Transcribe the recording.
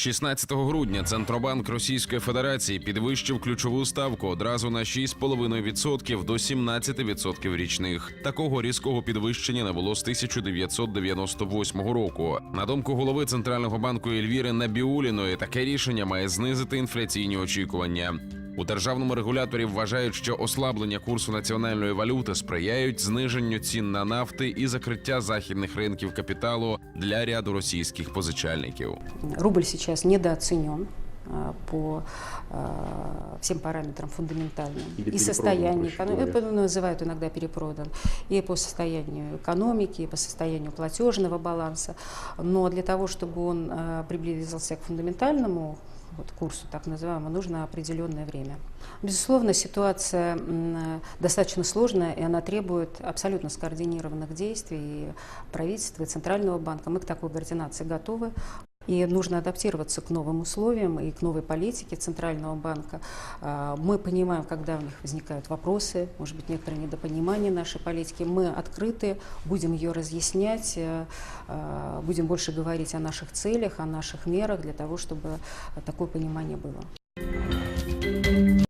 16 грудня Центробанк Російської Федерації підвищив ключову ставку одразу на 6,5% до 17% річних. Такого різкого підвищення не було з 1998 року. На думку голови центрального банку Ельвіри Набіуліної, таке рішення має знизити інфляційні очікування. У державному регуляторі вважають, що ослаблення курсу національної валюти сприяють зниженню цін на нафти і закриття західних ринків капіталу для ряду російських позичальників. Рубль зараз недооцінений. По а, всем параметрам фундаментальным. Или и перепродан, состояние, проще эконом- говоря. э, называют иногда перепродан, и по состоянию экономики, и по состоянию платежного баланса. Но для того, чтобы он приблизился к фундаментальному вот, курсу, так называемому, нужно определенное время. Безусловно, ситуация э, достаточно сложная, и она требует абсолютно скоординированных действий и правительства, и Центрального банка. Мы к такой координации готовы. И нужно адаптироваться к новым условиям и к новой политике Центрального банка. А, Мы понимаем, когда у них возникают вопросы, может быть, некоторые недопонимания нашей политики. Мы открыты, будем ее разъяснять, э, а, будем больше говорить о наших целях, о наших мерах для того, чтобы такое понимание было.